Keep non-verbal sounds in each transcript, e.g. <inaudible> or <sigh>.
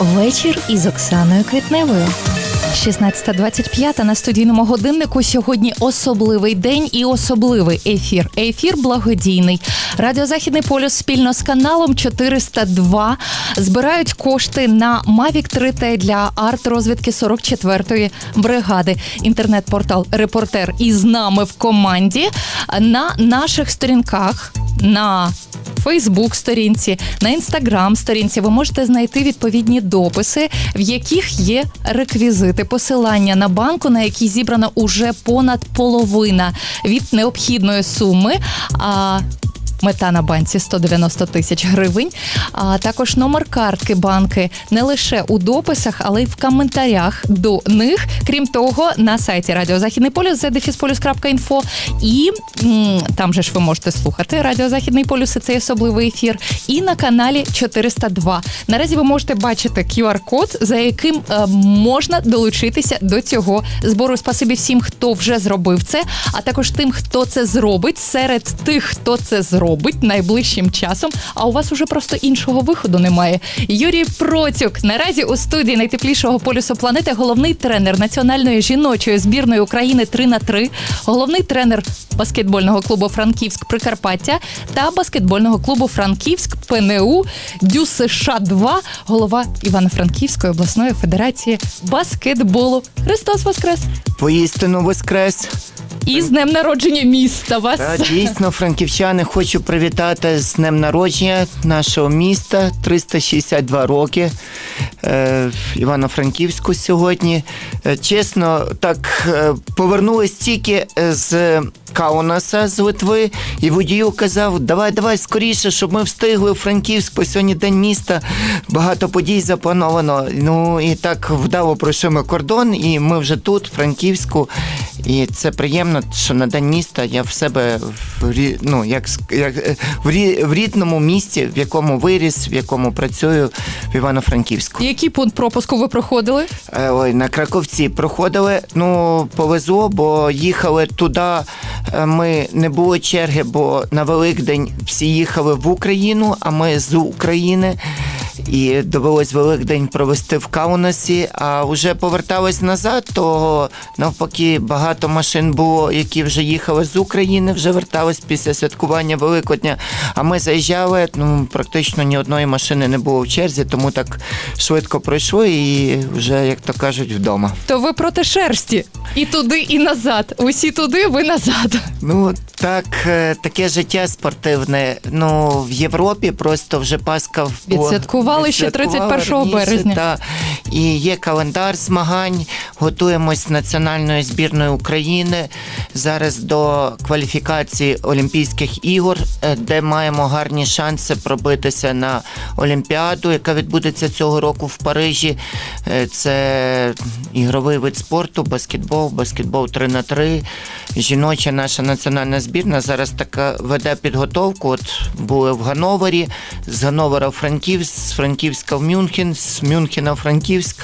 Вечір із Оксаною Квітневою. 16.25 на студійному годиннику. Сьогодні особливий день і особливий ефір. Ефір благодійний. Радіо Західний полюс спільно з каналом 402 збирають кошти на Mavic 3T для арт-розвідки 44-ї бригади. Інтернет-портал Репортер із нами в команді на наших сторінках. На Фейсбук сторінці, на інстаграм сторінці ви можете знайти відповідні дописи, в яких є реквізити, посилання на банку, на якій зібрана уже понад половина від необхідної суми. А Мета на банці 190 тисяч гривень. А також номер картки банки не лише у дописах, але й в коментарях до них. Крім того, на сайті Радіо Західний полюс zdefisполюс.інфо і там же ж ви можете слухати Радіо Західний полюс. і Цей особливий ефір. І на каналі 402. Наразі ви можете бачити QR-код, за яким е, можна долучитися до цього збору. Спасибі всім, хто вже зробив це, а також тим, хто це зробить серед тих, хто це зробить найближчим часом. А у вас уже просто іншого виходу немає. Юрій Процюк наразі у студії найтеплішого полюсу планети, головний тренер національної жіночої збірної України 3 на 3 головний тренер баскетбольного клубу Франківськ Прикарпаття та баскетбольного клубу Франківськ ПНУ Дю США 2 голова Івано-Франківської обласної федерації баскетболу. Христос Воскрес! Воістину воскрес. І з днем народження міста вас. Та, дійсно, франківчани, хочу привітати з днем народження нашого міста. 362 роки е, Івано-Франківську сьогодні. Е, чесно, так е, повернулись тільки з Каунаса з Литви, і водію казав: давай, давай скоріше, щоб ми встигли у Франківськ, бо сьогодні день міста. Багато подій заплановано. Ну і так вдало пройшли ми кордон, і ми вже тут, в Франківську. І це приємно, що на день міста я в себе ну, як, ск- як е, в, рі, в рідному місті, в якому виріс, в якому працюю в Івано-Франківську. Який пункт пропуску ви проходили? Е, Ой, на Краковці проходили. Ну, повезло, бо їхали туди. е, Ми не було черги, бо на Великдень всі їхали в Україну, а ми з України. І довелось Великдень провести в Каунасі, а вже повертались назад, то навпаки багато машин було, які вже їхали з України, вже вертались після святкування Великодня. А ми заїжджали, ну практично ні одної машини не було в черзі, тому так швидко пройшли і вже, як то кажуть, вдома. То ви проти шерсті. І туди, і назад. Усі туди, ви назад. Ну так, е, таке життя спортивне. Ну в Європі просто вже Пасха в- Відсвяткували ще відсвяткували 31 березня. Та. І є календар змагань. Готуємось національною збірною України зараз до кваліфікації Олімпійських ігор, е, де маємо гарні шанси пробитися на Олімпіаду, яка відбудеться цього року в Парижі. Е, Це ігровий вид спорту, баскетбол, баскетбол 3 на 3 Жіноча наша національна збірна зараз така веде підготовку. От були в Гановері, з Гановера в Франківськ, з Франківська в Мюнхен, з Мюнхена в Франківськ.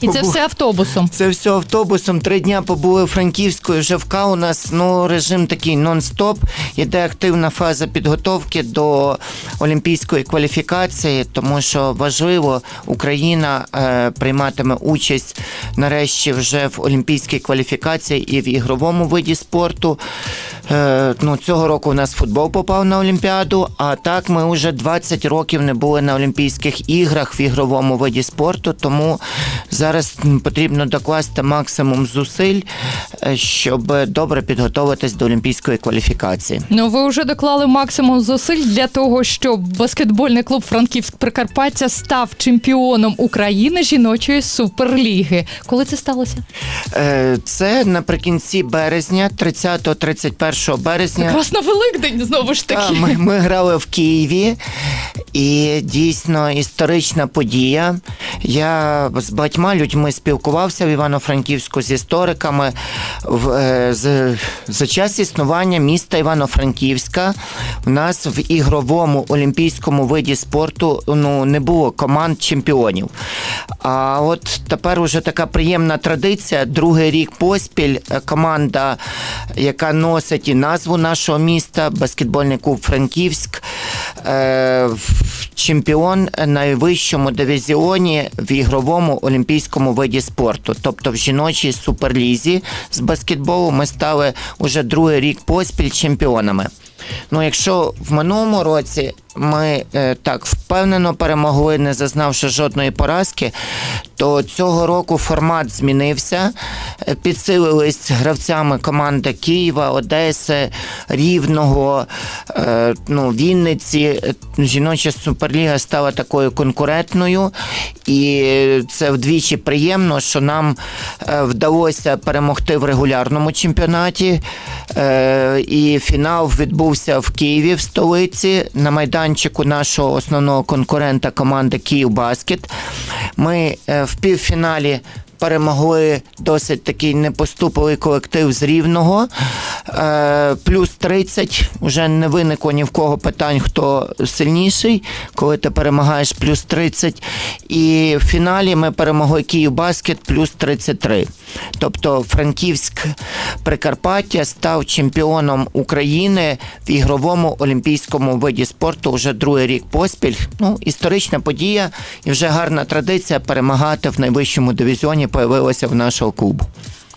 І це все автобусом. це все автобусом. Три дня побули в Франківську, і вже в Каунас. Ну, режим такий нон-стоп. Іде активна фаза підготовки до олімпійської кваліфікації, тому що важливо, Україна е, прийматиме участь нарешті вже в олімпійській кваліфікації і в ігровому виді спорту. Е, ну, цього року у нас футбол попав на Олімпіаду, а так ми вже 20 років не були на Олімпійських іграх в ігровому виді спорту, тому зараз потрібно докласти максимум зусиль, е, щоб добре підготуватись до олімпійської кваліфікації. Ну, ви вже доклали максимум зусиль для того, щоб баскетбольний клуб Франківськ Прикарпаття став чемпіоном України жіночої суперліги. Коли це сталося? Е, Це наприкінці березня, 30-31 березня. Якраз на Великдень знову ж таки. ми, ми грали в Києві, і дійсно історична подія. Я з багатьма людьми спілкувався в Івано-Франківську з істориками в, е, з, за час існування міста Івано-Франківська. У нас в ігровому олімпійському виді спорту ну, не було команд чемпіонів. А от тепер уже така приємна традиція. Другий рік поспіль е, команда, яка носить і назву нашого міста, баскетбольний клуб Франківськ. е, чемпіон найвищому дивізіоні в ігровому олімпійському виді спорту, тобто в жіночій суперлізі з баскетболу ми стали уже другий рік поспіль чемпіонами. Ну, якщо в минулому році ми е, так впевнено перемогли, не зазнавши жодної поразки, то цього року формат змінився. Е, Підсилились гравцями команди Києва, Одеси, Рівного, е, ну, Вінниці. Жіноча суперліга стала такою конкурентною, і це вдвічі приємно, що нам вдалося перемогти в регулярному чемпіонаті. І фінал відбувся в Києві, в столиці, на майданчику нашого основного конкурента команди Київбаскет. Ми е, в півфіналі перемогли досить такий непоступливий колектив з Рівного. Е, плюс 30. Вже не виникло ні в кого питань, хто сильніший, коли ти перемагаєш плюс 30. І в фіналі ми перемогли Київбаскет плюс 33. Тобто Франківськ Прикарпаття став чемпіоном України в ігровому олімпійському виді спорту вже другий рік поспіль. Ну, історична подія і вже гарна традиція перемагати в найвищому дивізіоні появилася в нашого клубу.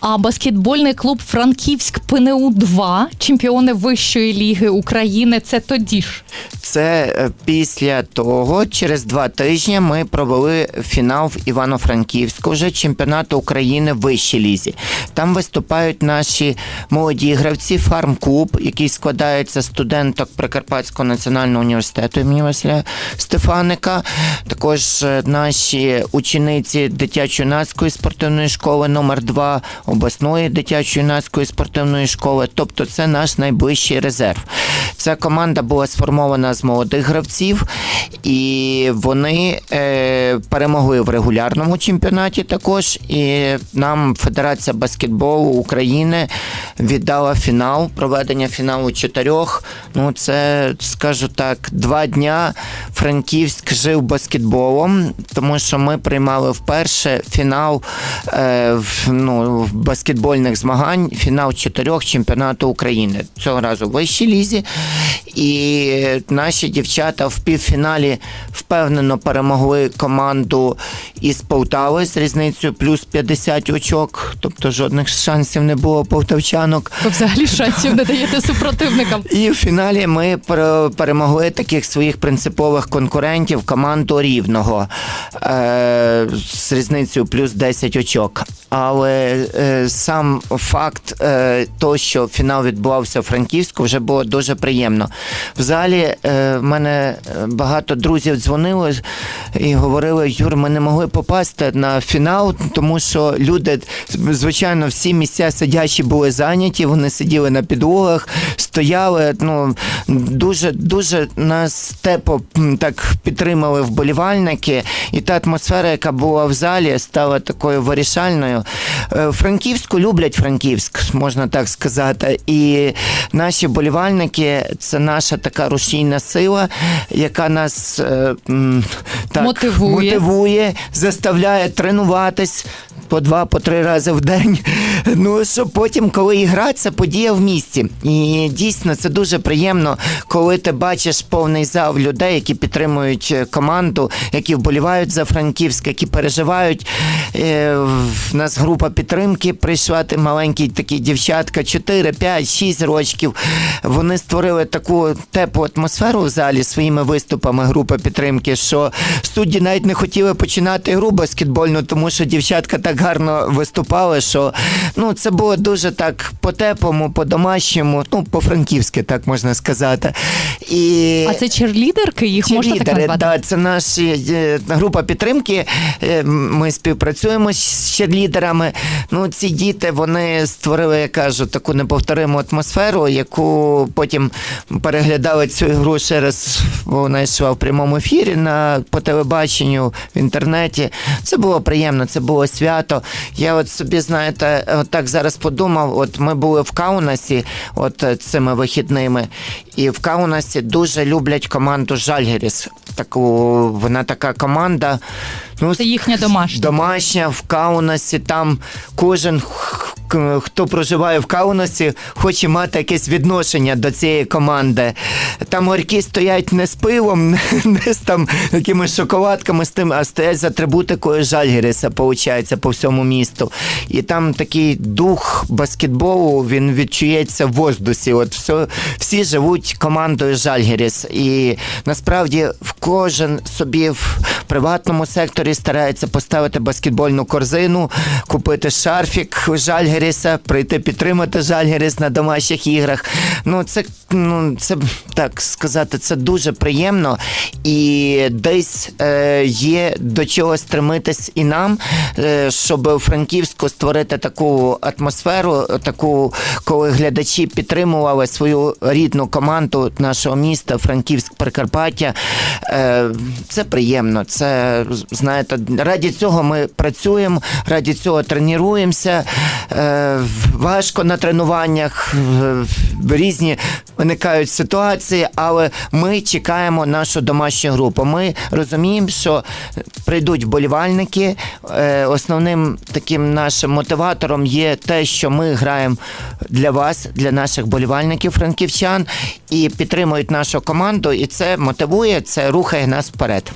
А баскетбольний клуб Франківськ ПНУ 2 чемпіони Вищої ліги України. Це тоді ж. Це е, після того, через два тижні ми провели фінал в Івано-Франківську вже чемпіонату України в вищій лізі. Там виступають наші молоді гравці фарм-клуб, який складається студенток Прикарпатського національного університету імені Василя Стефаника. Також е, наші учениці дитячо-юнацької спортивної школи номер 2 обласної дитячо-юнацької спортивної школи. Тобто це наш найближчий резерв. Ця команда була сформована з молодих гравців, і вони е, перемогли в регулярному чемпіонаті також. І нам Федерація баскетболу України віддала фінал, проведення фіналу чотирьох. Ну, це, скажу так, два дня Франківськ жив баскетболом, тому що ми приймали вперше фінал е, ну, в баскетбольних змагань, фінал чотирьох чемпіонату України. Цього разу в вищій лізі. І наші дівчата в півфіналі впевнено перемогли команду із Полтави з різницею плюс 50 очок, тобто жодних шансів не було полтавчанок. Ви взагалі шансів не даєте супротивникам. І в фіналі ми перемогли таких своїх принципових конкурентів команду рівного е, з різницею плюс 10 очок. Але е, сам факт е, того, що фінал відбувався в Франківську, вже було дуже приємно. В залі е, в мене е, багато друзів дзвонили і говорили: Юр, ми не могли попасти на фінал, тому що люди, звичайно, всі місця сидячі були зайняті, вони сиділи на підлогах, стояли. Ну дуже дуже нас тепло так підтримали вболівальники, і та атмосфера, яка була в залі, стала такою вирішальною. Е, Франківську люблять Франківськ, можна так сказати. І наші болівальники це наша така рушійна сила, яка нас е, так, Мотивує. мотивує, заставляє тренуватись. По два, по три рази в день. <laughs> Ну щоб потім, коли ігра, це подія в місті. І дійсно це дуже приємно, коли ти бачиш повний зал людей, які підтримують е, команду, які вболівають за Франківськ, які переживають. В нас група підтримки прийшла маленькі такі дівчатка, 4, 5, 6 років. Вони створили таку теплу атмосферу в залі своїми виступами групи підтримки, що судді навіть не хотіли починати гру баскетбольну, тому що дівчатка так гарно виступали, що ну це було дуже так по-теплому, по-домашньому, ну по-франківськи, так можна сказати. І А це черлідерки, їх можна так назвати? да, це наша група підтримки. Е, Ми співпрацюємо з черлідерами. Ну, ці діти вони створили, я кажу, таку неповториму атмосферу, яку потім переглядали цю гру ще раз. бо Вона йшла в прямому ефірі на по телебаченню в інтернеті. Це було приємно, це було свято. Я от собі, знаєте, от так зараз подумав. От ми були в Каунасі, от цими вихідними, і в Каунасі дуже люблять команду Жальгеріс. Таку вона така команда. Ну, Це їхня домашня. домашня в Каунасі. Там кожен хто проживає в Каунасі, хоче мати якесь відношення до цієї команди. Там горьки стоять не з пивом, <laughs> не з там якимись шоколадками з тим, а стоять з атрибутикою Жальгіриса, виходить, по всьому місту. І там такий дух баскетболу, він відчується в воздусі. От все, всі живуть командою Жальгіріс. І насправді в кожен собі в приватному секторі старається поставити баскетбольну корзину, купити шарфік Жальгіріса, прийти підтримати Жальгіріс на домашніх іграх. Ну, це, ну, це так сказати, це дуже приємно. І десь е, є до чого стремитись і нам, е, щоб у Франківську створити таку атмосферу, таку, коли глядачі підтримували свою рідну команду нашого міста, Франківськ Прикарпаття. Е, це приємно. Це знаєте, раді цього ми працюємо, раді цього тренуємося. Е, важко на тренуваннях, різні виникають ситуації, але ми чекаємо нашу домашню групу. Ми розуміємо, що прийдуть вболівальники. Е, Основним таким нашим мотиватором є те, що ми граємо для вас, для наших вболівальників франківчан, і підтримують нашу команду, і це мотивує, це рухає нас вперед.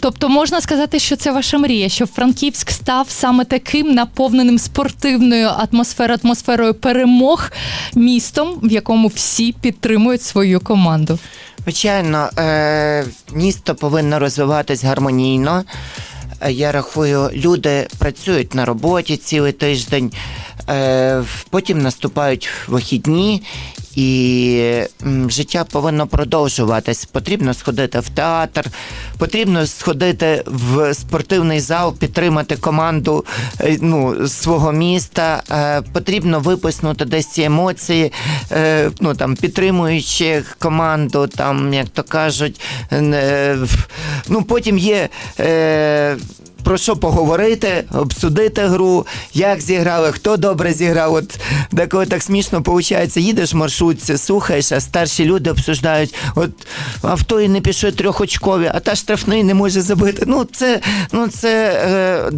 Тобто можна сказати, що це ваша мрія, щоб Франківськ став саме таким наповненим спортивною атмосферою, атмосферою перемог містом, в якому всі підтримують свою команду. Звичайно, е, місто повинно розвиватись гармонійно. Е, Я рахую, люди працюють на роботі цілий тиждень, е, потім наступають вихідні, і життя повинно продовжуватись. Потрібно сходити в театр, потрібно сходити в спортивний зал, підтримати команду е, ну, свого міста. Е, Потрібно виписнути десь ці емоції, е, ну там підтримуючи команду, там, як то кажуть, ну потім є. Про що поговорити, обсудити гру, як зіграли, хто добре зіграв. От деколи так смішно виходить, їдеш в маршрутці, слухаєш, а старші люди обсуждають, от а в той не пішли трьохочкові, а та штрафний не може забити. Ну це, ну це е,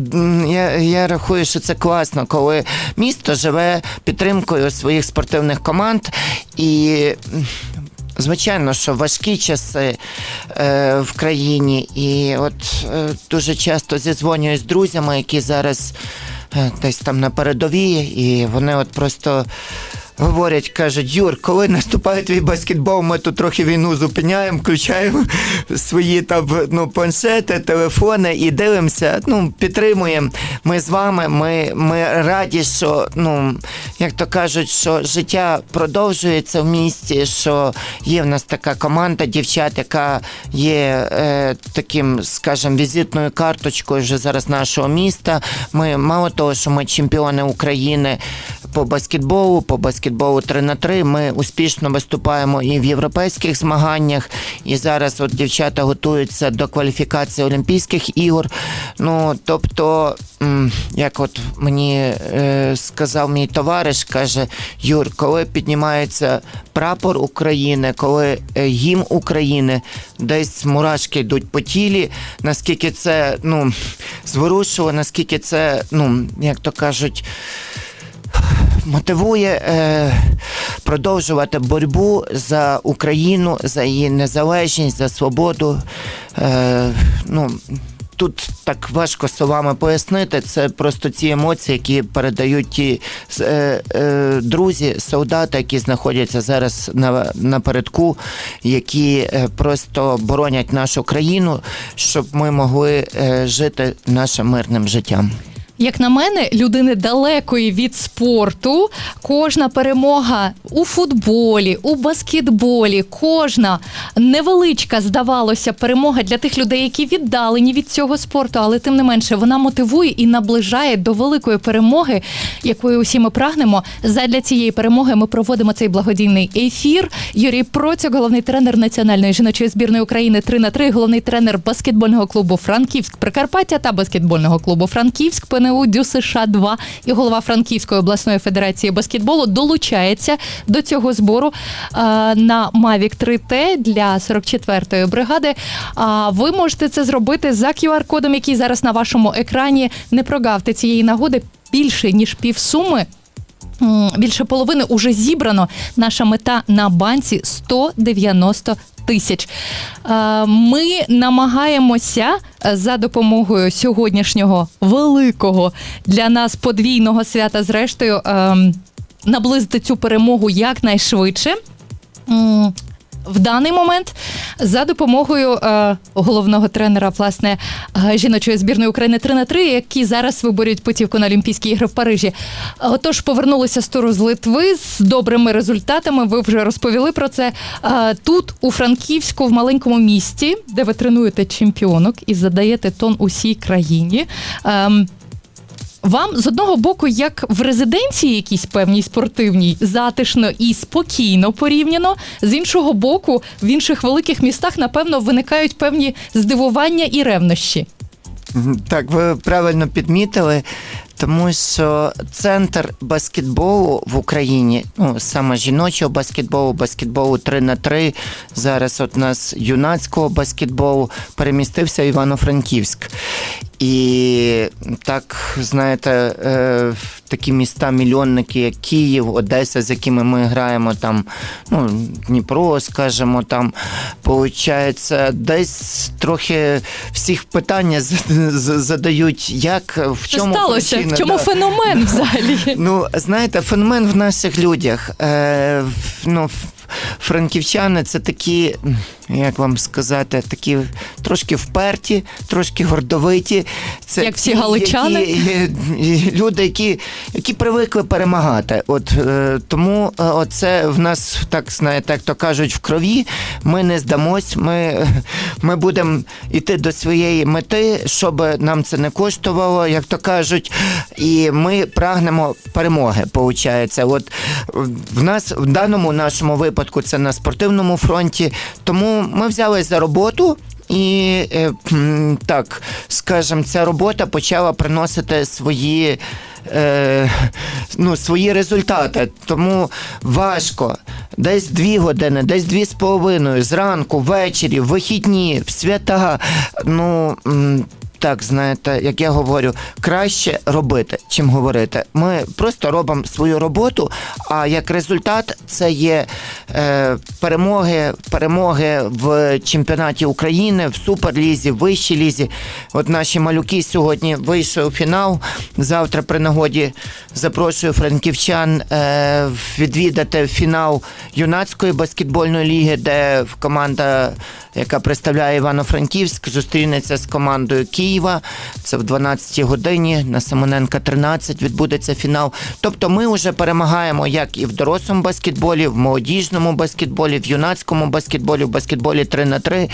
я, я рахую, що це класно, коли місто живе підтримкою своїх спортивних команд і. Звичайно, що важкі часи е, в країні, і от е, дуже часто зізвонюю з друзями, які зараз е, десь там на передовій, і вони от просто говорять, кажуть, Юр, коли наступає твій баскетбол, ми тут трохи війну зупиняємо, включаємо свої там ну, планшети, телефони і дивимося, ну, підтримуємо. Ми з вами, ми, ми раді, що, ну, як то кажуть, що життя продовжується в місті, що є в нас така команда дівчат, яка є е, таким, скажімо, візитною карточкою вже зараз нашого міста. Ми мало того, що ми чемпіони України по баскетболу, по баскетболу 3 на 3 Ми успішно виступаємо і в європейських змаганнях. І зараз от дівчата готуються до кваліфікації Олімпійських ігор. Ну тобто, як от мені е, сказав мій товариш, каже: Юр, коли піднімається прапор України, коли е, гімн України, десь мурашки йдуть по тілі, наскільки це ну, зворушило, наскільки це, ну, як то кажуть, мотивує е, продовжувати боротьбу за Україну, за її незалежність, за свободу. Е, ну, Тут так важко словами пояснити. Це просто ці емоції, які передають ті е, е, друзі, солдати, які знаходяться зараз на, напередку, які е, просто боронять нашу країну, щоб ми могли е, жити нашим мирним життям. Як на мене, людини далекої від спорту, кожна перемога у футболі, у баскетболі, кожна невеличка, здавалося, перемога для тих людей, які віддалені від цього спорту, але тим не менше вона мотивує і наближає до великої перемоги, якої усі ми прагнемо. Задля цієї перемоги ми проводимо цей благодійний ефір. Юрій Процяк, головний тренер національної жіночої збірної України 3 на 3 головний тренер баскетбольного клубу Франківськ Прикарпаття та баскетбольного клубу Франківськ Дю США 2 і голова Франківської обласної федерації баскетболу долучається до цього збору е, на Mavic 3T для 44-ї бригади. А ви можете це зробити за QR-кодом, який зараз на вашому екрані. Не прогавте цієї нагоди більше ніж півсуми більше половини уже зібрано. Наша мета на банці 190 тисяч. Е, Ми намагаємося е, за допомогою сьогоднішнього великого для нас подвійного свята, зрештою, ем, наблизити цю перемогу якнайшвидше. В даний момент за допомогою е, головного тренера власне е, жіночої збірної України 3 на 3 які зараз виборюють путівку на Олімпійські ігри в Парижі. Отож, повернулися з туру з Литви з добрими результатами. Ви вже розповіли про це. Е, тут, у Франківську, в маленькому місті, де ви тренуєте чемпіонок і задаєте тон усій країні. ем, вам з одного боку, як в резиденції якійсь певній спортивній, затишно і спокійно порівняно, з іншого боку, в інших великих містах, напевно, виникають певні здивування і ревнощі. Так, ви правильно підмітили, тому що центр баскетболу в Україні, ну саме жіночого баскетболу, баскетболу 3 на 3 зараз от у нас юнацького баскетболу перемістився Івано-Франківськ. І так, знаєте, е, такі міста мільйонники, як Київ, Одеса, з якими ми граємо, там, ну, Дніпро, скажімо, там, получається, десь трохи всіх питання задають, як, в Що чому сталося? причина, в чому да. феномен взагалі? Ну, знаєте, феномен в наших людях. Е, ну, франківчани це такі, як вам сказати, такі трошки вперті, трошки гордовиті. Це Як всі ті, галичани? Які, е, е, люди, які, які привикли перемагати. От, е, тому е, оце в нас, так знаєте, як то кажуть, в крові. Ми не здамось, ми, ми будемо йти до своєї мети, щоб нам це не коштувало, як то кажуть, і ми прагнемо перемоги. Получається, от в нас в даному нашому випадку це на спортивному фронті. Тому ми взялись за роботу. І е, так, скажімо, ця робота почала приносити свої, е, ну, свої результати. Тому важко. Десь дві години, десь дві з половиною, зранку, ввечері, вихідні, в свята. Ну. Так, знаєте, як я говорю, краще робити, чим говорити. Ми просто робимо свою роботу, а як результат це є е, перемоги, перемоги в чемпіонаті України, в суперлізі, в вищій лізі. От наші малюки сьогодні вийшли у фінал. Завтра при нагоді запрошую франківчан е, відвідати фінал юнацької баскетбольної ліги, де команда, яка представляє Івано-Франківськ, зустрінеться з командою Києва. Це в 12-й годині на Самоненка 13 відбудеться фінал. Тобто ми вже перемагаємо як і в дорослому баскетболі, в молодіжному баскетболі, в юнацькому баскетболі, в баскетболі 3 на 3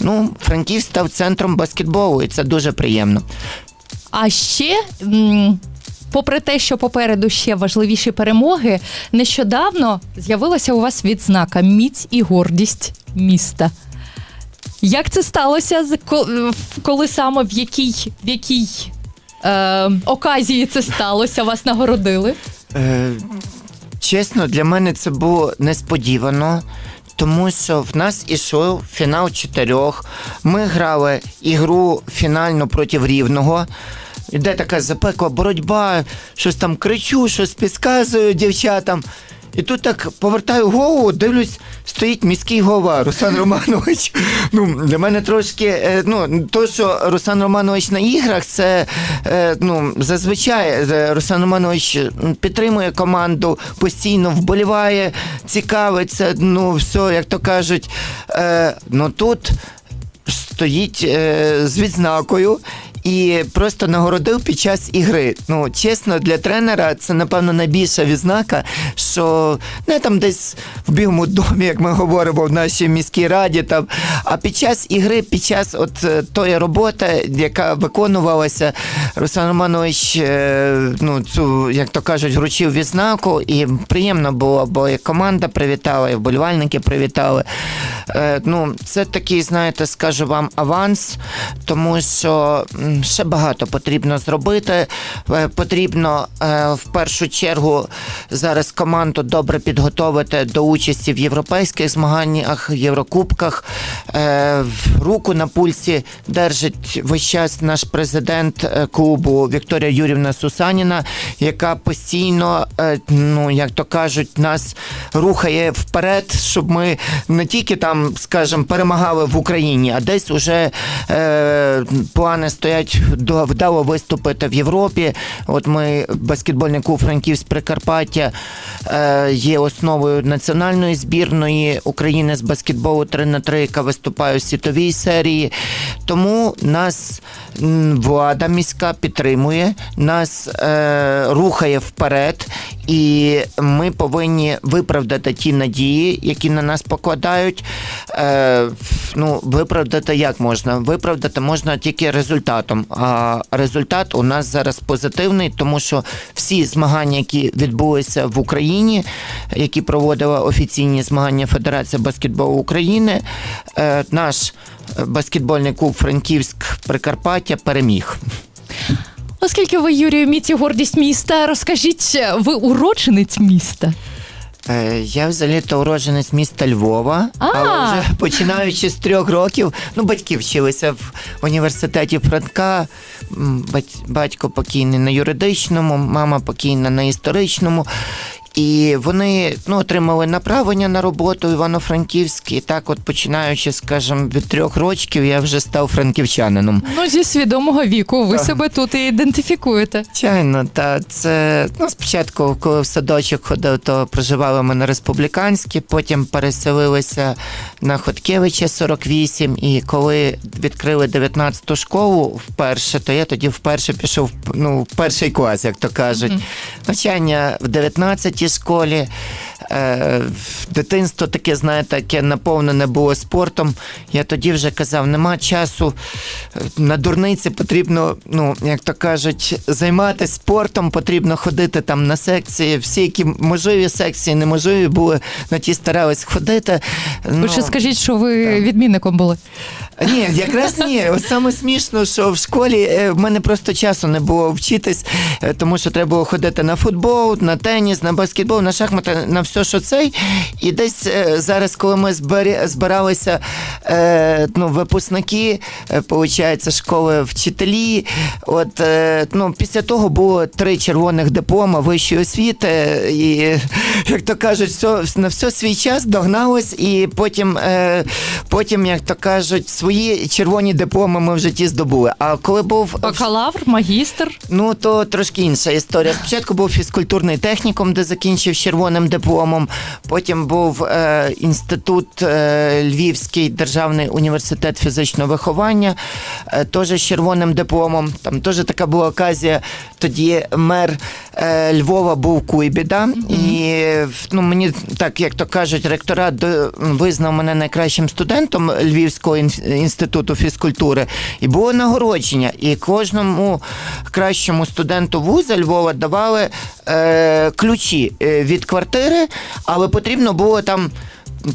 Ну, Франківськ став центром баскетболу, і це дуже приємно. А ще. Попри те, що попереду ще важливіші перемоги, нещодавно з'явилася у вас відзнака Міць і гордість міста. Як це сталося? Коли саме в якій, в якій е, оказії це сталося? Вас нагородили? Е, чесно, для мене це було несподівано. Тому що в нас ішов фінал чотирьох. Ми грали ігру фінальну проти рівного. Іде така запекла боротьба, щось там кричу, щось підказую дівчатам. І тут так повертаю голову, дивлюсь, стоїть міський голова Руслан Романович. <laughs> Ну, для мене трошки, е, ну, то, що Руслан Романович на іграх, це е, ну, зазвичай е, Руслан Романович підтримує команду, постійно вболіває, цікавиться, ну, все, як то кажуть. Ну тут стоїть з відзнакою. І просто нагородив під час ігри. Ну, чесно, для тренера це, напевно, найбільша відзнака, що не там десь в білому домі, як ми говоримо в нашій міській раді, там, а під час ігри, під час от е, тої роботи, яка виконувалася, Руслан Романович, е, ну, цю, як то кажуть, вручив відзнаку, і приємно було, бо і команда привітала, і вболівальники привітали. Е, ну, це такий, знаєте, скажу вам, аванс, тому що ще багато потрібно зробити. Е, Потрібно е, в першу чергу зараз команду добре підготовити до участі в європейських змаганнях, Єврокубках. Е, Руку на пульсі держить весь час наш президент клубу Вікторія Юрівна Сусаніна, яка постійно, ну як то кажуть, нас рухає вперед, щоб ми не тільки там, скажімо, перемагали в Україні, а десь уже плани стоять до вдало виступити в Європі. От ми баскетбольний клуб Франківськ Прикарпаття е, є основою національної збірної України з баскетболу 3 на 3 яка виступає у світовій серії. Тому нас влада міська підтримує, нас е, рухає вперед, і ми повинні виправдати ті надії, які на нас покладають. Е, ну, виправдати як можна? Виправдати можна тільки результатом. А результат у нас зараз позитивний, тому що всі змагання, які відбулися в Україні, які проводила офіційні змагання Федерація баскетболу України, е, наш баскетбольний клуб Франківськ Прикарпаття переміг. Оскільки ви, Юрію, міці гордість міста, розкажіть, ви уродженець міста? Е, Я взагалі-то уродженець міста Львова, А. але вже починаючи з трьох років, ну батьки вчилися в університеті Франка. М, бать- Батько покійний на юридичному, мама покійна на історичному. І вони ну, отримали направлення на роботу в Івано-Франківськ. І так, от починаючи, скажімо, від трьох років, я вже став франківчанином. Ну, зі свідомого віку ви себе тут і ідентифікуєте. Звичайно, та це ну, спочатку, коли в садочок ходив, то проживали ми на республіканській, потім переселилися на Хоткевича 48. І коли відкрили 19-ту школу вперше, то я тоді вперше пішов ну, в перший клас, як то кажуть. Навчання в 19-й школі. Е, дитинство таке, знаєте, яке наповнене було спортом. Я тоді вже казав, нема часу е, на дурниці потрібно, ну, як то кажуть, займатися спортом, потрібно ходити там на секції. Всі, які можливі секції, неможливі були, на ті старались ходити. Ну, ще скажіть, що ви відмінником були. ні, якраз ні. <laughs> От саме смішно, що в школі е, в мене просто часу не було вчитись, е, тому що треба було ходити на футбол, на теніс, на баскетбол, на шахмати, на все, що цей. І десь е, зараз, коли ми збиралися е, ну, випускники, е, получається, школи вчителі. От е, ну, після того було три червоних диплома вищої освіти, і як то кажуть, все, на все свій час догналось, і потім, е, потім, як то кажуть, свої червоні дипломи ми в житті здобули. А коли був Бакалавр, магістр. Ну, то трошки інша історія. Спочатку був фізкультурний технікум, де закінчив червоним дипломом. Потім був е, інститут е, Львівський державний університет фізичного виховання, е, теж з червоним дипломом. Там теж така була оказія. Тоді мер е, Львова був Куйбіда. І ну, мені так, як то кажуть, ректорат до- визнав мене найкращим студентом Львівського ін- інституту фізкультури. І було нагородження. І кожному кращому студенту вуза Львова давали е, ключі е, від квартири, але потрібно було там.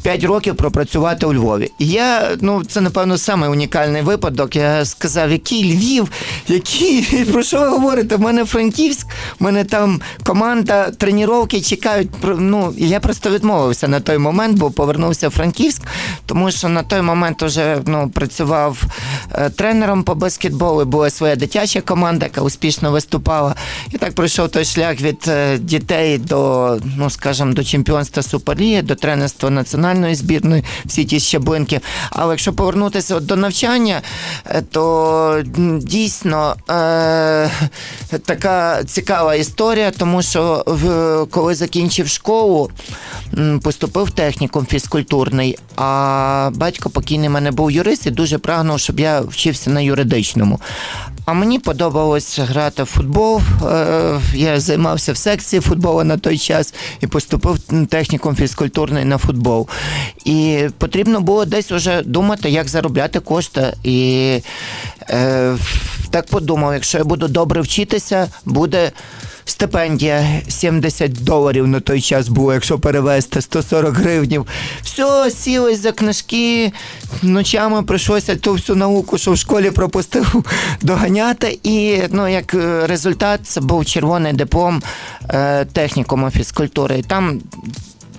5 років пропрацювати у Львові. І я, ну це напевно самий унікальний випадок. Я сказав, який Львів, який <laughs> про що ви говорите? В мене Франківськ, в мене там команда, тренування чекають. Ну я просто відмовився на той момент, бо повернувся в Франківськ, тому що на той момент вже ну, працював е, тренером по баскетболу. Була своя дитяча команда, яка успішно виступала. І так пройшов той шлях від е, дітей до, ну скажімо, до чемпіонства Суперліги, до тренерства національної збірної, всі ті щаблинки. Але якщо повернутися до навчання, е, то дійсно е, така цікава історія, тому що в, коли закінчив школу, поступив в технікум фізкультурний, а батько покійний мене був юрист і дуже прагнув, щоб я вчився на юридичному. А мені подобалось грати в футбол. Е, Я займався в секції футболу на той час і поступив технікум фізкультурний на футбол. І потрібно було десь уже думати, як заробляти кошти. І е, так подумав, якщо я буду добре вчитися, буде стипендія 70 доларів на той час було, якщо перевести 140 гривнів. Все, сілось за книжки, ночами прийшлося ту всю науку, що в школі пропустив, <laughs> доганяти. І ну, як е, результат, це був червоний диплом е, технікуму фізкультури. І там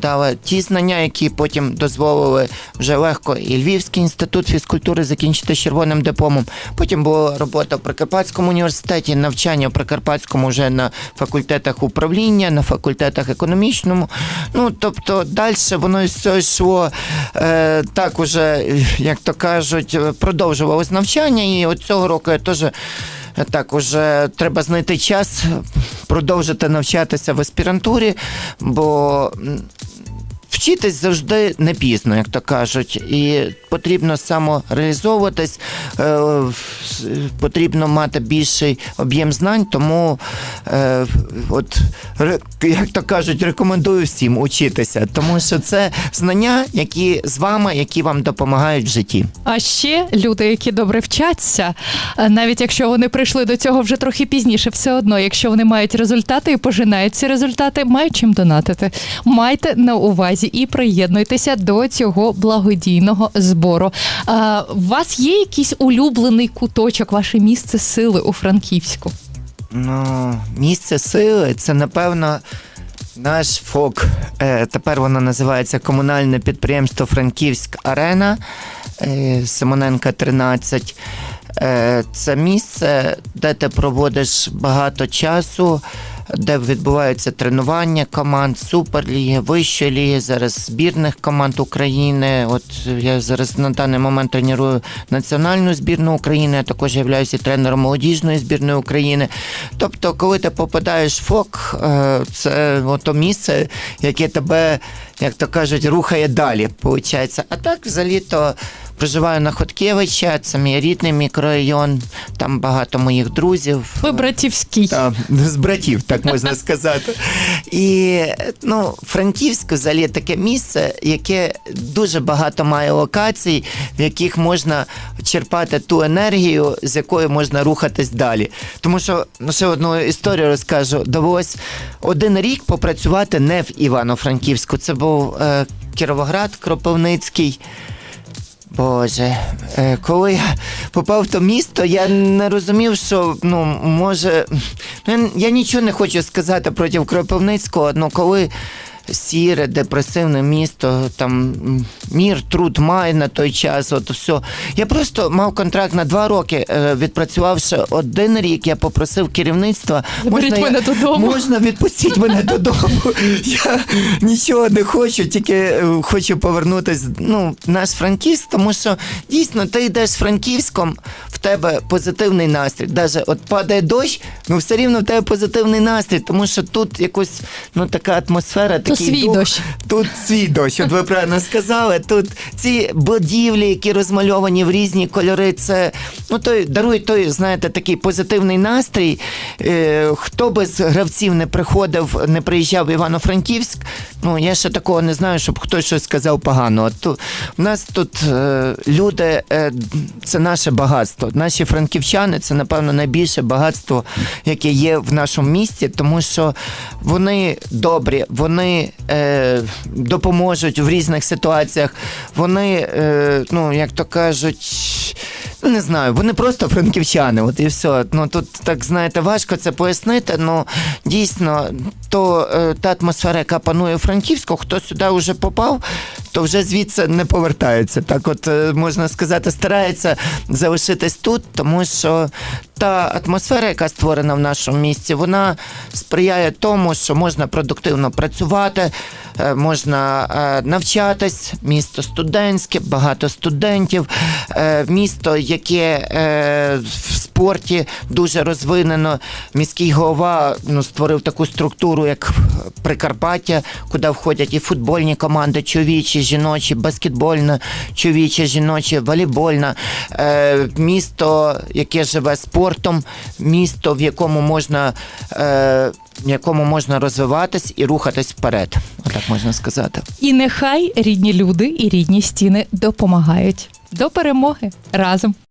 дали ті знання, які потім дозволили вже легко і Львівський інститут фізкультури закінчити червоним дипломом. Потім була робота в Прикарпатському університеті, навчання в Прикарпатському вже на факультетах управління, на факультетах економічному. Ну тобто далі воно все йшло е, так уже, як то кажуть, е, продовжувалось навчання. І от цього року я теж. Так, уже треба знайти час продовжити навчатися в аспірантурі, бо вчитись завжди не пізно, як то кажуть, і потрібно самореалізовуватись, е, потрібно мати більший об'єм знань, тому е, от, як то кажуть, рекомендую всім учитися, тому що це знання, які з вами, які вам допомагають в житті. А ще люди, які добре вчаться, е, навіть якщо вони прийшли до цього вже трохи пізніше, все одно, якщо вони мають результати і пожинають ці результати, мають чим донатити. Майте на увазі і приєднуйтеся до цього благодійного збору. А, у вас є якийсь улюблений куточок, ваше місце сили у Франківську? Ну, місце сили це напевно. Наш ФОК, е, тепер воно називається комунальне підприємство Франківськ Арена е, Симоненка 13. Е, це місце, де ти проводиш багато часу, де відбуваються тренування команд Суперліги, Вищої ліги, зараз збірних команд України. От я зараз на даний момент треную національну збірну України, а також являюся тренером молодіжної збірної України. Тобто, коли ти попадаєш в ФОК, е, це ото місце, яке тебе, як то кажуть, рухає далі. Получається. А так, взагалі, то проживаю на Хоткевича, це мій рідний мікрорайон, там багато моїх друзів. Ви братівський. Та, з братів, так можна сказати. І ну, Франківськ взагалі таке місце, яке дуже багато має локацій, в яких можна черпати ту енергію, з якою можна рухатись далі. Тому що ну, ще одну історію розкажу. Довелось один рік попрацювати не в Івано-Франківську. Це був е, Кіровоград, Кропивницький. Боже, е, коли я попав в то місто, я не розумів, що ну може. Ну, я, я нічого не хочу сказати проти Кропивницького, але коли сіре, депресивне місто, там мір, труд має на той час, от все. Я просто мав контракт на два роки, е, відпрацювавши один рік, я попросив керівництва. Заберіть я- мене додому. Можна відпустіть мене додому. <laughs> Я нічого не хочу, тільки е, хочу повернутися ну, наш Франківськ, тому що дійсно ти йдеш Франківськом, в тебе позитивний настрій. Даже от падає дощ, ну все рівно в тебе позитивний настрій, тому що тут якось ну, така атмосфера, То такий свій дух. дощ. Тут свій дощ, от ви правильно сказали. Тут ці будівлі, які розмальовані в різні кольори, це ну той дарує той, знаєте, такий позитивний настрій. Е, хто би з гравців не приходив, не приїжджав в Івано-Франківськ, ну я ще такого не знаю, щоб хтось щось сказав погано. От ту, у нас тут е, люди, е, це наше багатство. Наші франківчани це, напевно, найбільше багатство, яке є в нашому місті, тому що вони добрі, вони е, допоможуть в різних ситуаціях. Вони, е, ну як то кажуть. Ну, не знаю, вони просто франківчани, от і все. Ну тут так знаєте, важко це пояснити. Ну дійсно, то е, та атмосфера, яка панує у Франківську, хто сюди вже попав, то вже звідси не повертається. Так, от е, можна сказати, старається залишитись тут, тому що та атмосфера, яка створена в нашому місті, вона сприяє тому, що можна продуктивно працювати, е, можна е, навчатись. Місто студентське, багато студентів, місто, яке в спорті дуже розвинено. Міський голова ну, створив таку структуру, як Прикарпаття, куди входять і футбольні команди, чоловічі, жіночі, баскетбольна, чоловіча, жіноча, волейбольна. Е, місто, яке живе спортом, місто, в якому можна. Е, в якому можна розвиватись і рухатись вперед, отак можна сказати. І нехай рідні люди і рідні стіни допомагають. До перемоги разом.